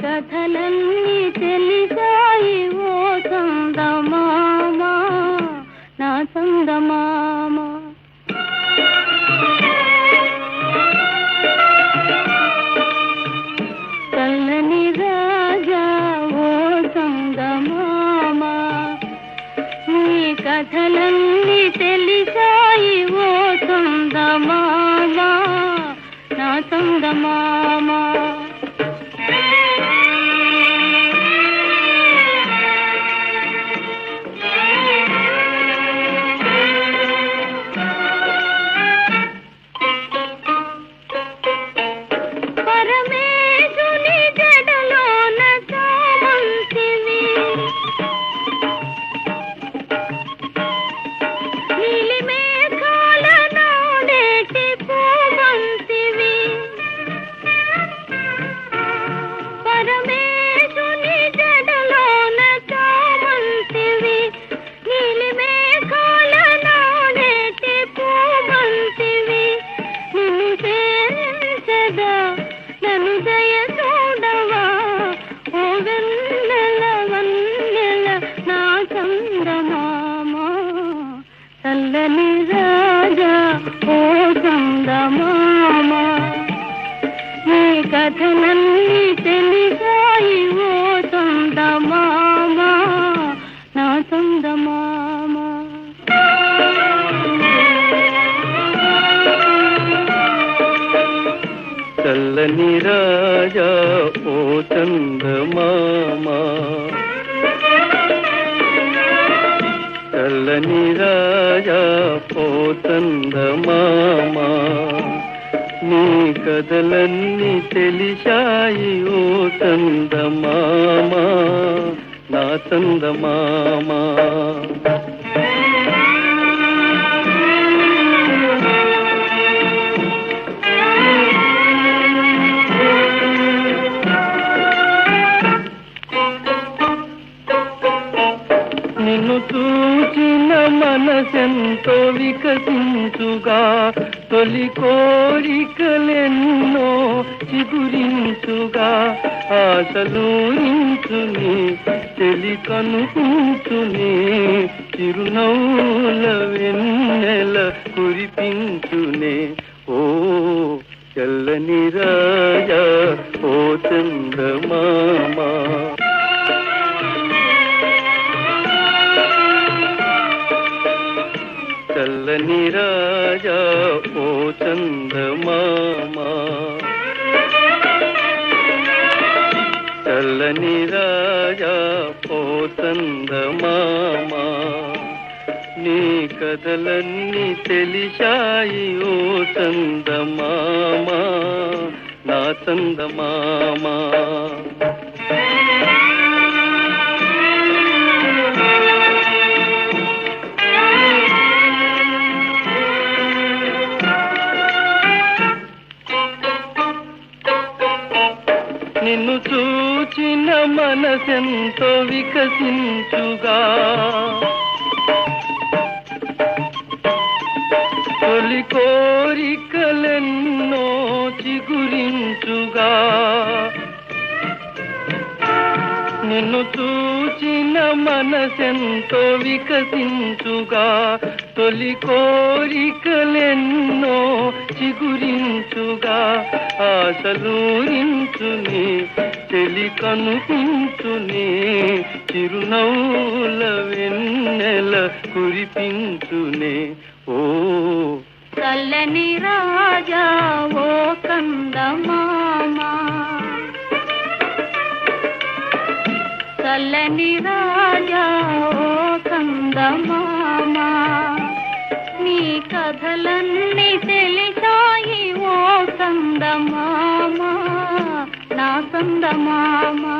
కథలన్నీ తెలిసాయి ఓ సందమామా నా సంగమామ కల్లని రాజా ఓ సంగమామ నీ కథలన్నీ తెలిసాయి ఓ సందమామా నా సందమా సేవించదా నన్ను దయ చల్లని రాజా ఓ చందమామ. చల్లని రాజా ఓ చందమామ. నీ కథలన్నీ తెలిసాయి ఓ చందమామ. నా చందమామ. తొలి కోరికలెన్నో చిగురించుగా ఆశలూరించుని తెలి కనుకుంచుని చిరునవ్వుల వెన్నెల కురిపించునే. ఓ చల్లని రాజా ఓ చంద్రమామా. చల్లని రాజా రాజా ఓ నీ కథలన్నీ తెలిసాయి ఓ చందమామా. నా చందమామా. నిన్ను చూచిన మనసెంతో వికసించుగా. తొలి కోరికలెన్నో చిగురించుగా. నిన్ను చూచిన మనసెంతో వికసించుగా తొలి కోరికలెన్నో చిగురించుగా ఆశలూరించుని తెలి కనుపించుని చిరునవ్వుల వెన్నెల కురిపించునే. ఓ చల్లని రాజా ఓ కందమా చల్లని రాజా ఓ కందమామ కథలన్నీ తెలిసాయి ఓ సందమామ నా కందమామా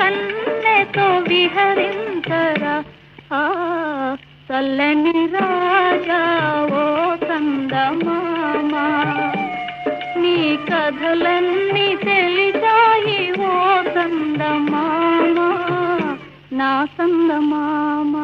కన్నెతో విహరించరా? ఆ చల్లని రాజా ఓ కందమామ. నీ కథలన్నీ తెలిసాయి ఓ కందమామ. నా సందమామ.